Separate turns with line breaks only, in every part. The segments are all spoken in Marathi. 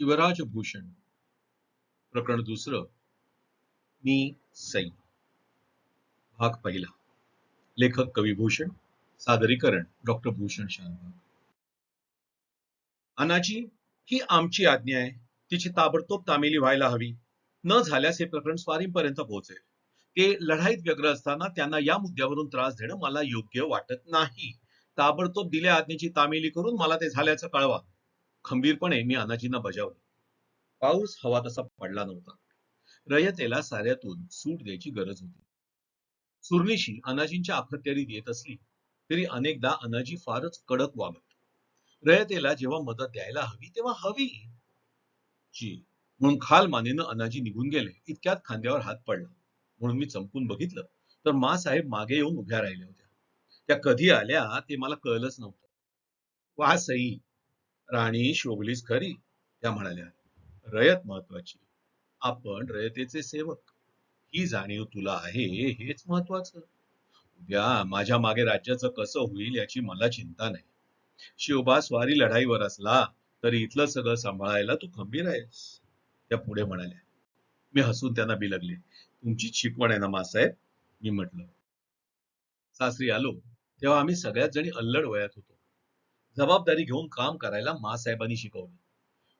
शिवराज भूषण प्रकरण दुसरं मी सई. भाग पहिला. लेखक कविभूषण सादरीकरण डॉक्टर भूषण शानभाग अनाजी ही आमची आज्ञा आहे. तिची ताबडतोब तामिली व्हायला हवी. न झाल्यास हे प्रकरण स्वारींपर्यंत पोहोचेल. ते लढाईत व्यग्र असताना त्यांना या मुद्द्यावरून त्रास देणं मला योग्य वाटत नाही. ताबडतोब दिल्या आज्ञेची तामिली करून मला ते झाल्याचं कळवा. खंबीरपणे मी अनाजींना बजावले. पाऊस हवा तसा पडला नव्हता. रयतेला साऱ्यातून सूट द्यायची गरज होती. सुरनीशी अनाजींच्या अखत्यारीत येत असली तरी अनेकदा अनाजी फारच कडक वागत. रयतेला जेव्हा मदत द्यायला हवी तेव्हा हवी. जी म्हणून खाल मानेनं अनाजी निघून गेले. इतक्यात खांद्यावर हात पडला. म्हणून मी चमकून बघितलं तर मा साहेब मागे येऊन उभ्या राहिल्या होत्या. त्या कधी आल्या ते मला कळलंच नव्हतं. वा सई राणी शोभलीस खरी त्या म्हणाल्या. रयत महत्वाची. आपण रयतेचे सेवक. ही जाणीव तुला आहे हेच महत्वाचं. उद्या माझ्या मागे राज्याचं कसं होईल याची मला चिंता नाही. शिवबा स्वारी लढाईवर असला तरी इथलं सगळं सांभाळायला तू खंबीर आहेस. त्या पुढे म्हणाल्या. मी हसून त्यांना बिलगले. तुमची शिकवण आहे ना मासाहेब? मी म्हटलं. सासरी आलो तेव्हा आम्ही सगळ्यात जणी अल्लड वयात होतो. जबाबदारी घेऊन काम करायला मासाहेबांनी शिकवलं.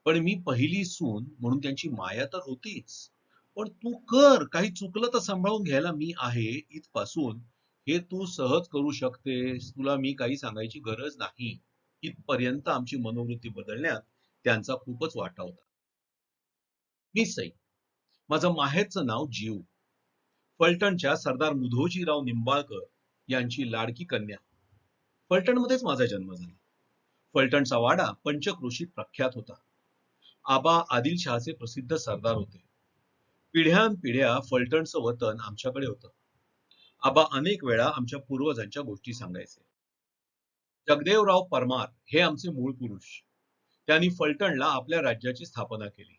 पण मी पहिली सून म्हणून त्यांची माया तर होतीच. पण तू कर काही चुकलं तर सांभाळून घ्यायला मी आहे इथपासून. हे तू सहज करू शकतेस तुला मी काही सांगायची गरज नाही. इथपर्यंत आमची मनोवृत्ती बदलण्यात त्यांचा खूपच वाटा होता. मी सई माझं माहेरचं नाव जीव. फलटणच्या सरदार मुधोजीराव निंबाळकर यांची लाडकी कन्या. फलटणमध्येच माझा जन्म झाला. फलटणचा वाडा पंचक्रोशीत प्रख्यात होता. आबा आदिलशहाचे प्रसिद्ध सरदार होते. पिढ्यानपिढ्या फलटणचं वतन आमच्याकडे होतं. आबा अनेक वेळा आमच्या पूर्वजांच्या गोष्टी सांगायचे. जगदेवराव परमार हे आमचे मूळ पुरुष. त्यांनी फलटणला आपल्या राज्याची स्थापना केली.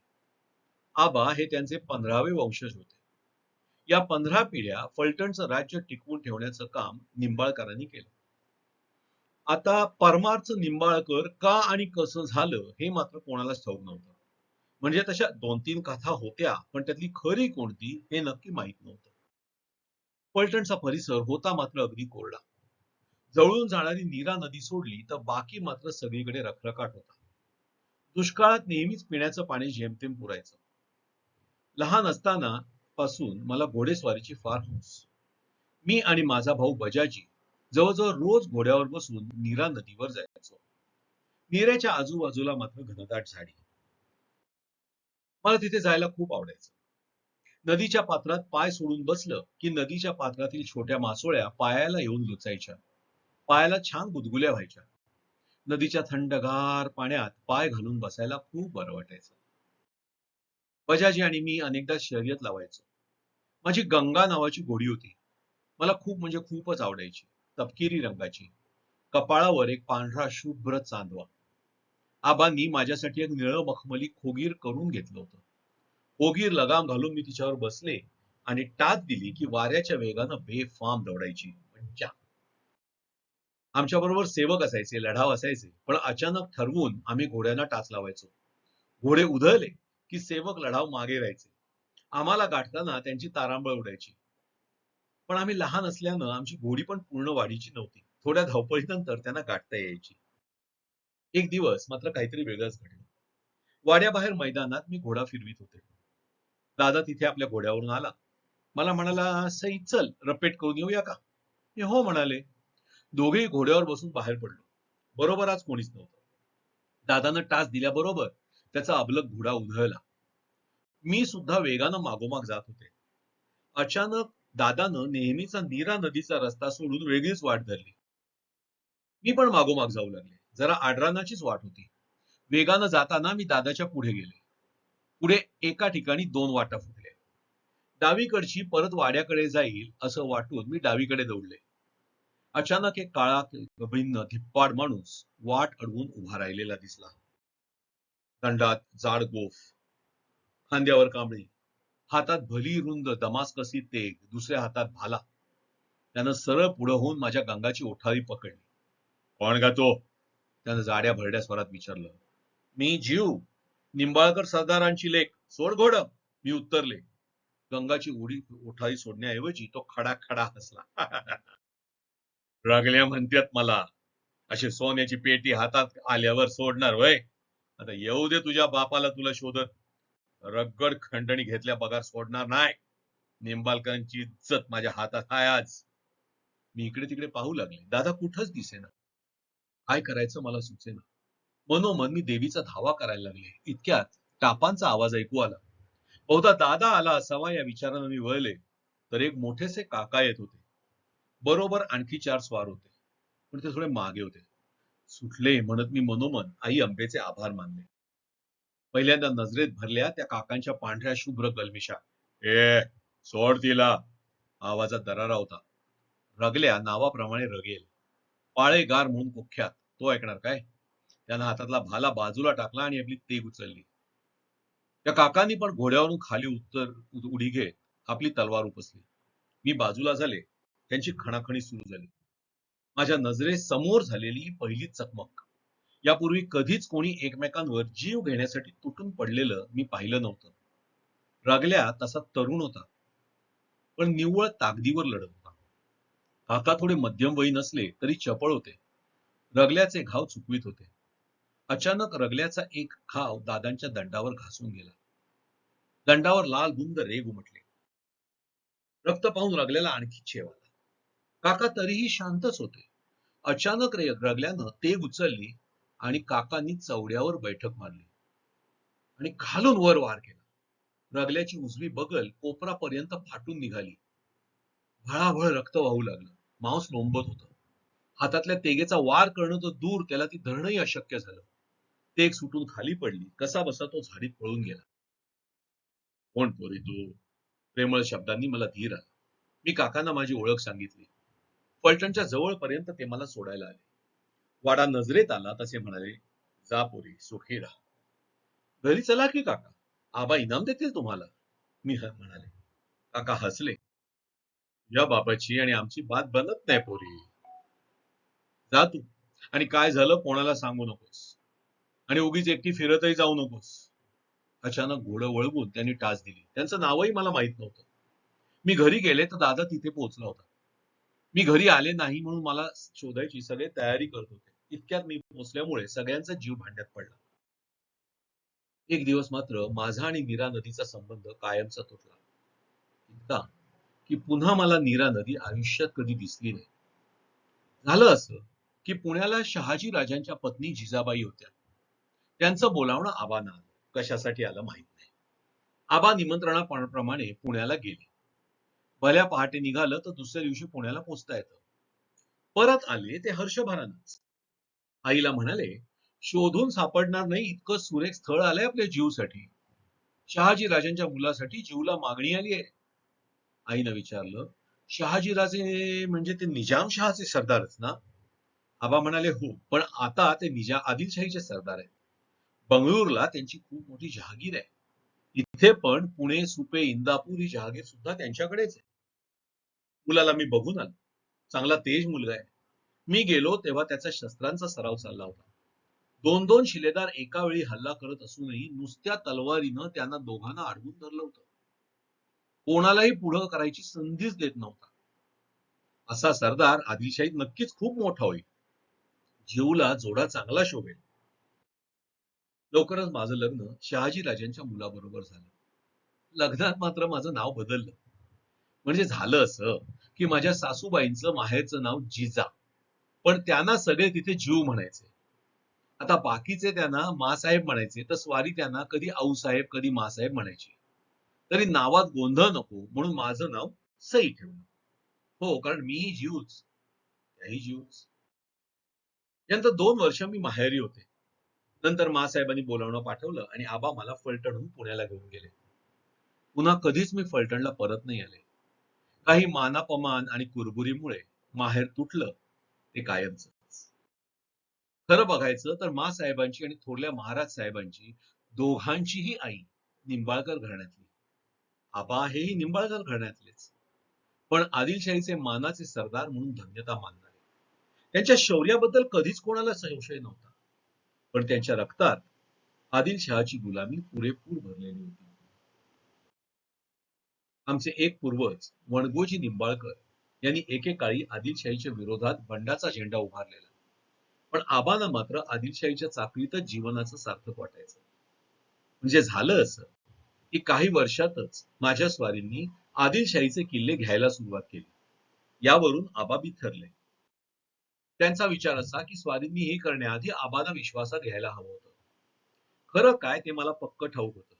आबा हे त्यांचे पंधरावे वंशज होते. या पंधरा पिढ्या फलटणचं राज्य टिकवून ठेवण्याचं काम निंबाळकरांनी केलं. आता परमारचं निंबाळकर का आणि कसं झालं हे मात्र कोणालाच ठाऊक नव्हतं. म्हणजे तशा दोन तीन कथा होत्या पण त्यातली खरी कोणती हे नक्की माहीत नव्हतं. पलटणचा परिसर होता मात्र अगदी कोरडा. जवळून जाणारी नीरा नदी सोडली तर बाकी मात्र सगळीकडे रखरखाट होता. दुष्काळात नेहमीच पिण्याचं पाणी जेमतेम पुरायचं. लहान असताना पासून मला घोडेस्वारीची फार हौस. मी आणि माझा भाऊ बजाजी जवळजवळ रोज घोड्यावर बसून नीरा नदीवर जायचो. नीराच्या आजूबाजूला मात्र घनदाट झाडी. मला तिथे जायला खूप आवडायचं. नदीच्या पात्रात पाय सोडून बसलं की नदीच्या पात्रातील छोट्या मासोळ्या पायाला येऊन लुचायच्या पायाला छान गुदगुल्या व्हायच्या. नदीच्या थंडगार पाण्यात पाय घालून बसायला खूप बरं वाटायचं. बजाजी आणि मी अनेकदा शर्यत लावायचो. माझी गंगा नावाची घोडी होती. मला खूप म्हणजे खूपच आवडायची. तपकिरी रंगाची. कपाळावर एक पांढरा शुभ्र चांदवा. आबांनी माझ्यासाठी एक निळं मखमली खोगीर करून घेतलं होतं. खोगीर लगाम घालून मी तिच्यावर बसले आणि टाच दिली की वाऱ्याच्या वेगानं बेफाम दौडायची. मज्जा आमच्या बरोबर सेवक असायचे लढाव असायचे पण अचानक ठरवून आम्ही घोड्यांना टाच लावायचो. घोडे उधळले की सेवक लढाव मागे राहायचे. आम्हाला गाठताना त्यांची तारांबळ उडायची. पण आम्ही लहान असल्यानं आमची घोडी पण पूर्ण वाढीची नव्हती. थोड्या धावपळीनंतर त्यांना गाठता यायची. एक दिवस मात्र काहीतरी वेगळंच घडलं. वाड्याबाहेर मैदानात मी घोडा फिरवीत होते. दादा तिथे आपल्या घोड्यावरून आला. मला म्हणाला सई चल रपेट करून येऊया का? मी हो म्हणाले. दोघेही घोड्यावर बसून बाहेर पडलो. बरोबर आज कोणीच नव्हतं. दादानं टाच दिल्याबरोबर त्याचा अबलक घोडा उधळला. मी सुद्धा वेगानं मागोमाग जात होते. अचानक दादानं नेहमीचा नीरा नदीचा रस्ता सोडून वेगळीच वाट धरली. मी पण मागोमाग जाऊ लागले. जरा आडरानाचीच वाट होती. वेगानं जाताना मी दादाच्या पुढे गेले. पुढे एका ठिकाणी दोन वाटा फुटल्या. डावीकडची परत वाड्याकडे जाईल असं वाटून मी डावीकडे दौडले. अचानक एक काळा भिन्न धिप्पाड माणूस वाट अडवून उभा राहिलेला दिसला. दंडात जाड गोफ खांद्यावर कांबळी हातात भली रुंद दमास्कसी तेग दुसऱ्या हातात भाला. त्यानं सरळ पुढं होऊन माझ्या गंगाची ओठारी पकडली. कोण का तो? त्यानं जाड्या भरड्या स्वरात विचारलं. मी जीव निंबाळकर सरदारांची लेख सोड घोड मी उत्तरले. गंगाची उडी उठाई सोडण्याऐवजी तो खडा खडा हसला. रगल्या म्हणतात मला अशी सोन्याची पेटी हातात आल्यावर सोडणार वय आता येऊ दे तुझ्या बापाला तुला शोधत. रगड खंडणी घेतल्या पगार सोडणार नाही. निंबालकरांची इज्जत माझ्या हातात आहे आज. मी इकडे तिकडे पाहू लागले. दादा कुठंच दिसेना. काय करायचं मला सुचेना. मनोमन मी देवीचा धावा करायला लागले. इतक्यात टापांचा आवाज ऐकू आला. बहुधा दादा आला असावा या विचारानं मी वळले. तर एक मोठेसे काका येत होते. बरोबर आणखी चार स्वार होते. पण ते थोडे मागे होते. सुटले म्हणत मी मनोमन आई अंबेचे आभार मानले. पहिल्यांदा नजरेत भरल्या त्या काकांच्या पांढऱ्या शुभ्र गलमिशा ए सोड तिला. आवाजात दरारा होता. रगल्या नावाप्रमाणे रगेल. पाळे गार म्हणून कुख्यात. तो ऐकणार काय? त्यानं हातातला भाला बाजूला टाकला आणि आपली तेग उचलली. त्या काकांनी पण घोड्यावरून खाली उत्तर उडी घेत आपली तलवार उपसली. मी बाजूला झाले. त्यांची खणाखणी सुरू झाली. माझ्या नजरे समोर झालेली पहिली चकमक. यापूर्वी कधीच कोणी एकमेकांवर जीव घेण्यासाठी तुटून पडलेलं मी पाहिलं नव्हतं. रागल्या तसा तरुण होता. पण निव्वळ ताकदीवर लढत होता. काका थोडे मध्यमवयीन नसले तरी चपळ होते. रगल्याचे घाव चुकवीत होते. अचानक रगल्याचा एक घाव दादांच्या दंडावर घासून गेला. दंडावर लाल बुंद रेग उमटले. रक्त पाहून रगल्याला आणखी छेव आला. काका तरीही शांतच होते. अचानक रे रगल्यानं तेग उचलली. आणि काकांनी चवड्यावर बैठक मारली आणि घालून वर वार केला. रगल्याची उजवी बगल कोपरापर्यंत फाटून निघाली. भळाभळ रक्त वाहू लागलं. मांस लोंबत होत. हातातल्या तेगेचा वार करणं तर दूर त्याला ती धरणंही अशक्य झालं. तेग सुटून खाली पडली. कसा बसा तो झाडीत पळून गेला. कोण पोरी तू? प्रेमळ शब्दांनी मला धीर आला. मी काकांना माझी ओळख सांगितली. फलटणच्या जवळपर्यंत ते मला सोडायला आले. वाडा नजरेत आला तसे म्हणाले जा पोरी सुखी राहा. घरी चला की काका? आबा इनाम देतील तुम्हाला. मी म्हणाले. काका हसले. या बाबाची आणि आमची बात बनत नाही पोरी. जा तू. आणि काय झालं कोणाला सांगू नकोस. आणि उगीच एकटी फिरतही जाऊ नकोस. अचानक घोडं वळवून त्यांनी टाच दिली. त्यांचं नावही मला माहीत नव्हतं. मी घरी गेले तर दादा तिथे पोहोचला होता. मी घरी आले नाही म्हणून मला शोधायची सगळे तयारी करत होते. इतक्यात मी पोचल्यामुळे सगळ्यांचा जीव भांड्यात पडला. एक दिवस मात्र माझा आणि नीरा नदीचा संबंध कायमचा तुटला. इतका की पुन्हा मला नीरा नदी आयुष्यात कधी दिसली नाही. झालं असं की पुण्याला शहाजी राजांच्या पत्नी जिजाबाई होत्या. त्यांचं बोलावणं आबानं आलं कशासाठी आलं माहीत नाही. आबा निमंत्रणाप्रमाणे पुण्याला गेले. भल्या पहाटे निघालं तर दुसऱ्या दिवशी पुण्याला पोचता येतं. परत आले ते हर्षभरानच. आईला म्हणाले शोधून सापडणार नाही इतकं सुरेख स्थळ आलंय आपल्या जीवसाठी. शहाजी राजांच्या मुलासाठी जीवला मागणी आली आहे. आईनं विचारलं शहाजी राजे म्हणजे ते निजामशहाचे सरदारच ना? आबा म्हणाले हो पण आता ते निजा आदिलशाहीचे सरदार आहेत. बंगळूरला त्यांची खूप मोठी जहागीर आहे. इथे पण पुणे सुपे इंदापूर ही जहागीर सुद्धा त्यांच्याकडेच आहे मुलाला मी बघून आलो. चांगला तेज मुलगा आहे. मी गेलो तेव्हा त्याचा शस्त्रांचा सराव चालला होता. दोन दोन शिलेदार एका वेळी हल्ला करत असूनही नुसत्या तलवारीनं त्यांना दोघांना अडवून धरलं होतं. कोणालाही पुढं करायची संधीच देत नव्हता. असा सरदार आदिलशाहीत नक्कीच खूप मोठा होईल. जीवला जोडा चांगला शोभेल. लवकरच माझं लग्न शहाजी राजांच्या मुलाबरोबर झालं. लग्नात मात्र माझं नाव बदललं. म्हणजे झालं असं की माझ्या सासूबाईंचं माहेरचं नाव जिजा. पण त्यांना सगळे तिथे जीव म्हणायचे. आता बाकीचे त्यांना मासाहेब म्हणायचे तर स्वारी त्यांना कधी आऊसाहेब कधी मासाहेब म्हणायचे. तरी नावात गोंधळ नको म्हणून माझं नाव सई ठेवलं. हो कारण मी जीवच. त्याही जीवच. यानंतर दोन वर्ष मी माहेरी होते. नंतर मासाहेबांनी बोलावणं पाठवलं आणि आबा मला फलटणहून पुण्याला घेऊन गेले. पुन्हा कधीच मी फलटणला परत नाही आले. काही मानापमान आणि कुरबुरीमुळे माहेर तुटलं. ते कायमच. खरं बघायचं तर मा साहेबांची आणि थोरल्या महाराज साहेबांची दोघांचीही आई निंबाळकर घराण्यातली. आबा हेही निंबाळकर घराण्यातलेच. पण आदिलशाहीचे मानाचे सरदार म्हणून धन्यता मानणारे. त्यांच्या शौर्याबद्दल कधीच कोणाला संशय नव्हता. पण त्यांच्या रक्तात आदिलशहाची गुलामी पुरेपूर भरलेली होती. आमचे एक पूर्वज वणगोजी निंबाळकर यांनी एकेकाळी आदिलशाहीच्या विरोधात बंडाचा झेंडा उभारलेला. पण आबांना मात्र आदिलशाहीच्या चाकरीतच जीवनाचं सार्थक वाटायचं. म्हणजे झालं असं की काही वर्षातच माझ्या स्वारींनी आदिलशाहीचे किल्ले घ्यायला सुरुवात केली. यावरून आबा बिथरले. त्यांचा विचार असा की स्वारींनी हे करण्याआधी आबांना विश्वासात घ्यायला हवं होतं. खरं काय ते मला पक्क ठाऊक होतं.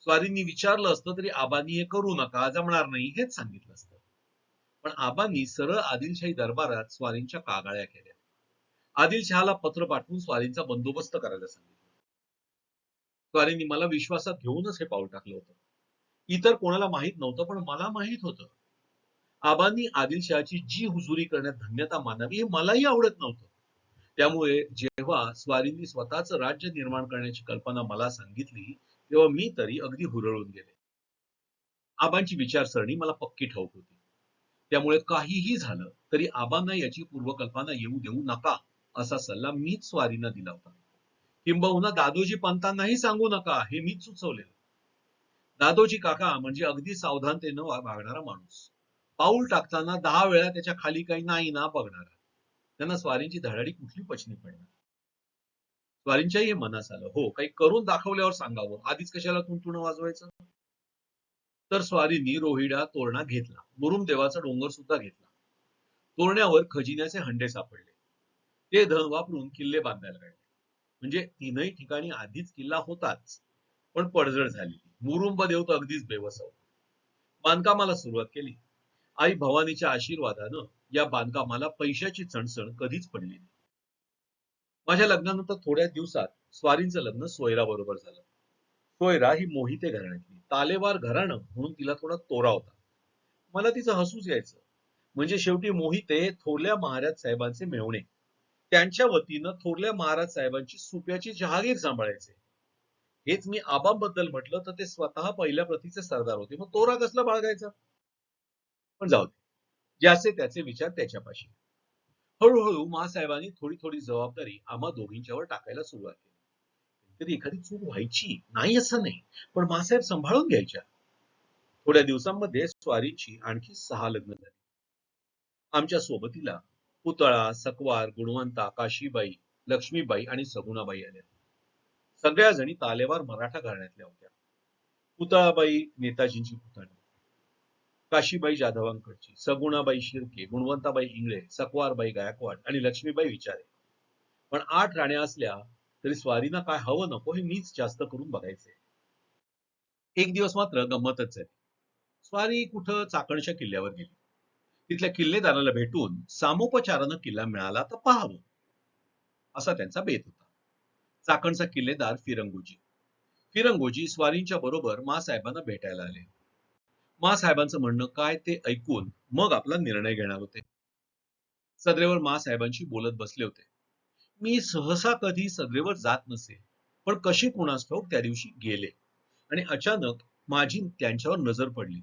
स्वारींनी विचारलं असतं तरी आबांनी हे करू नका जमणार नाही हेच सांगितलं असतं. पण आबांनी सरळ आदिलशाही दरबारात स्वारींच्या कागाळ्या केल्या. आदिलशहाला पत्र पाठवून स्वारींचा बंदोबस्त करायला सांगितलं. स्वारींनी मला विश्वासात घेऊनच हे पाऊल टाकलं होतं. इतर कोणाला माहीत नव्हतं पण मला माहीत होतं. आबांनी आदिलशहाची जी हुजुरी करण्यात धन्यता मानावी हे मलाही आवडत नव्हतं. त्यामुळे जेव्हा स्वारींनी स्वतःच राज्य निर्माण करण्याची कल्पना मला सांगितली तेव्हा मी तरी अगदी हुरळून गेले. आबांची विचारसरणी मला पक्की ठाऊक होती. त्यामुळे काहीही झालं तरी आबांना याची पूर्वकल्पना येऊ देऊ नका असा सल्ला मीच स्वारीनं दिला होता. किंबहुना दादोजी पंतांनाही सांगू नका हे मीच सुचवलेलं. दादोजी काका म्हणजे अगदी सावधानतेनं वागणारा माणूस. पाऊल टाकताना दहा वेळा त्याच्याखाली काही नाही ना बघणारा. त्यांना स्वारींची धडाडी कुठली पचनी पडणार? स्वारींच्याही हे मनास आलं हो काही करून दाखवल्यावर सांगावं. आधीच कशाला तुंतुण वाजवायचं? तर स्वारींनी रोहिडा तोरणा घेतला. मुरुम देवाचा डोंगर सुद्धा घेतला. तोरण्यावर खजिन्याचे हंडे सापडले. ते धन वापरून किल्ले बांधायला काढले म्हणजे तीनही ठिकाणी आधीच किल्ला होताच पण पडझड झाली. मुरुंब देव तर अगदीच बेवसव. बांधकामाला सुरुवात केली. आई भवानीच्या आशीर्वादानं या बांधकामाला पैशाची चणचण कधीच पडली नाही. माझ्या लग्नानंतर थोड्या दिवसात स्वारींचं लग्न सोयरा बरोबर झालं. सोयरा ही मोहिते घराण्यातली. तालेवार घराणं म्हणून तिला थोडा तोरा होता. मला तिचं हसूच यायचं. म्हणजे शेवटी मोहिते थोरल्या महाराज साहेबांचे मेवणे. त्यांच्या वतीनं थोरल्या महाराज साहेबांची सुप्याची जहागीर सांभाळायचे. हेच मी आबांबद्दल म्हटलं तर ते स्वतः पहिल्या प्रतीचे सरदार होते. मग तोरा कसला बाळगायचा पण जाऊ दे. ज्याचे त्याचे विचार त्याच्यापाशी. हळूहळू मासाहेबांनी थोडी थोडी जबाबदारी आम्हा दोघींच्यावर टाकायला सुरुवात केली. तरी एखादी चूक व्हायची? नाही असं नाही. पण मासाहेब सांभाळून घ्यायच्या. थोड्या दिवसांमध्ये स्वारीची आणखी सहा लग्न झाली. आमच्या सोबतीला पुतळा सकवार गुणवंता काशीबाई लक्ष्मीबाई आणि सगुणाबाई आल्या. सगळ्या जणी तालेवार मराठा घराण्यातल्या होत्या. पुतळाबाई नेताजींची पुतणी काशीबाई जाधवांकडची सगुणाबाई शिर्के गुणवंताबाई इंगळे सकवारबाई गायकवाड आणि लक्ष्मीबाई विचारे. पण आठ राण्या असल्या तरी स्वारीना काय हवं नको हे मीच जास्त करून बघायचे एक दिवस मात्र गंमतच झाली. स्वारी कुठं चाकणच्या किल्ल्यावर गेली. तिथल्या किल्लेदाराला भेटून सामोपचारानं किल्ला मिळाला तर पाहावं असा त्यांचा बेत होता. चाकणचा किल्लेदार फिरंगोजी. फिरंगोजी स्वारींच्या बरोबर मासाहेबांना भेटायला आले. मासाहेबांचं म्हणणं काय ते ऐकून मग आपला निर्णय घेणार होते. सदरेवर मासाहेबांशी बोलत बसले होते. मी सहसा कधी सगळेवर जात नसे पण कशी कुणास ठाऊक त्या दिवशी गेले. आणि अचानक माझी त्यांच्यावर नजर पडली.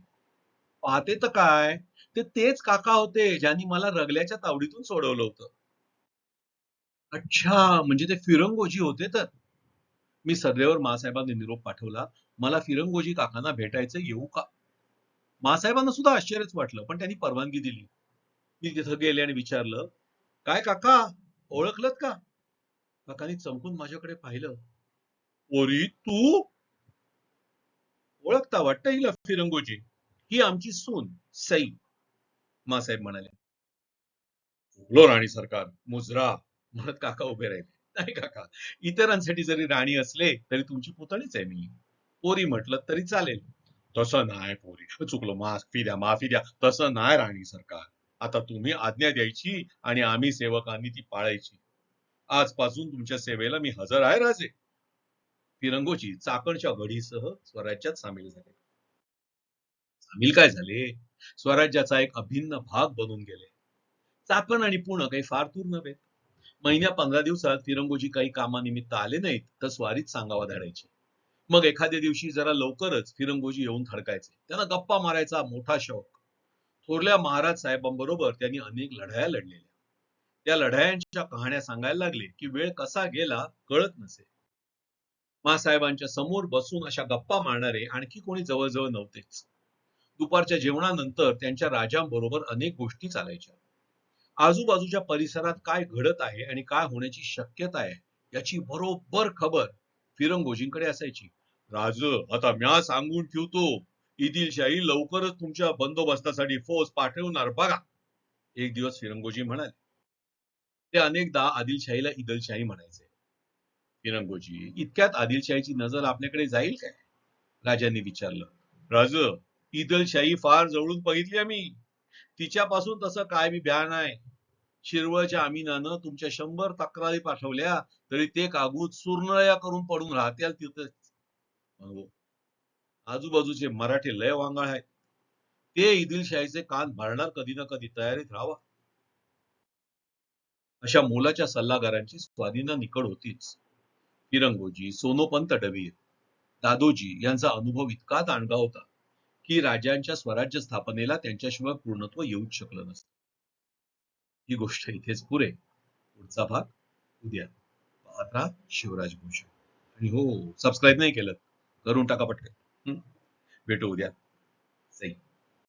पाहते तर काय ते तेच काका होते ज्यांनी मला रगल्याच्या तावडीतून सोडवलं होतं. अच्छा म्हणजे ते फिरंगोजी होते तर? मी सदरेवर मासाहेबांनी निरोप पाठवला मला फिरंगोजी काकांना भेटायचं येऊ का? मासाहेबांना सुद्धा आश्चर्यच वाटलं पण त्यांनी परवानगी दिली. मी तिथं गेले आणि विचारलं काय काका ओळखलत का? काकांनी चमकून माझ्याकडे पाहिलं. ओरी तू? ओळखता वाटतं हिला फिरंगोजी? ही आमची सून सई मासाहेब म्हणाले. लो राणी सरकार मुजरा. म्हणत काका उभे राहिले. नाही काका इतरांसाठी जरी राणी असले तरी तुमची पुतणीच आहे मी. पोरी म्हटलं तरी चालेल. तसं नाही पोरी. चुकलो माफी द्या माफी द्या तसं नाही राणी सरकार. आता तुम्ही आज्ञा द्यायची आणि आम्ही सेवकांनी ती पाळायची. आजपासून तुमच्या सेवेला मी हजर आहे राजे. तिरंगोची चाकणच्या घडीसह स्वराज्यात सामील झाले. सामील काय झाले? स्वराज्याचा एक अभिन्न भाग बनून गेले. चाकण आणि पुणे काही फार दूर नव्हे. महिन्या पंधरा दिवसात तिरंगोजी काही कामानिमित्त आले नाहीत तर स्वारीत सांगावा धाडायचे. मग एखाद्या दिवशी जरा लवकरच फिरंगोजी येऊन थडकायचे त्यांना गप्पा मारायचा मोठा शौक. थोरल्या महाराज साहेबांबरोबर त्यांनी अनेक लढाया लढलेल्या. त्या लढायांच्या कहाण्या सांगायला लागले की वेळ कसा गेला कळत नसे. मासाहेबांच्या समोर बसून अशा गप्पा मारणारे आणखी कोणी जवळजवळ नव्हतेच. दुपारच्या जेवणानंतर त्यांच्या राजांबरोबर अनेक गोष्टी चालायच्या. आजूबाजूच्या परिसरात काय घडत आहे आणि काय होण्याची शक्यता आहे याची बरोबर खबर फिरंगोजींकडे असायची. राज आता म्या सांगून ठेवतो. इदिलशाही लवकरच तुमच्या बंदोबस्तासाठी फौज पाठवणार. बघा. एक दिवस फिरंगोजी म्हणाले. ते अनेकदा आदिलशाहीला इदलशाही म्हणायचे. फिरंगोजी इतक्यात आदिलशाहीची नजर आपल्याकडे जाईल काय? राजांनी विचारलं. राज इदलशाही फार जवळून बघितली आम्ही. तिच्यापासून तसं काय बी भ्यान नाही शिरवळच्या अमिनानं तुमच्या शंभर तक्रारी पाठवल्या तरी ते कागूद सुरनळ्या करून पडून राहत्याल तिथं. आजूबाजूचे मराठी लय वांगाळ आहेत. ते इदिलशाहीचे कान भरणार कधी ना कधी तयारीत राहावा. अशा मोलाच्या सल्लागारांची स्वाधीना निकड होतीच. फिरंगोजी सोनोपंत डबीर दादोजी यांचा अनुभव इतका दांडगा होता की राजांच्या स्वराज्य स्थापनेला त्यांच्याशिवाय पूर्णत्व येऊच शकलं नसतं. ही गोष्ट इथेच पुरे. पुढचा भाग उद्या. पाहत शिवराज भूषण आणि हो सबस्क्राईब नाही केलं करून टाका पटकन. भेटू उद्या. सही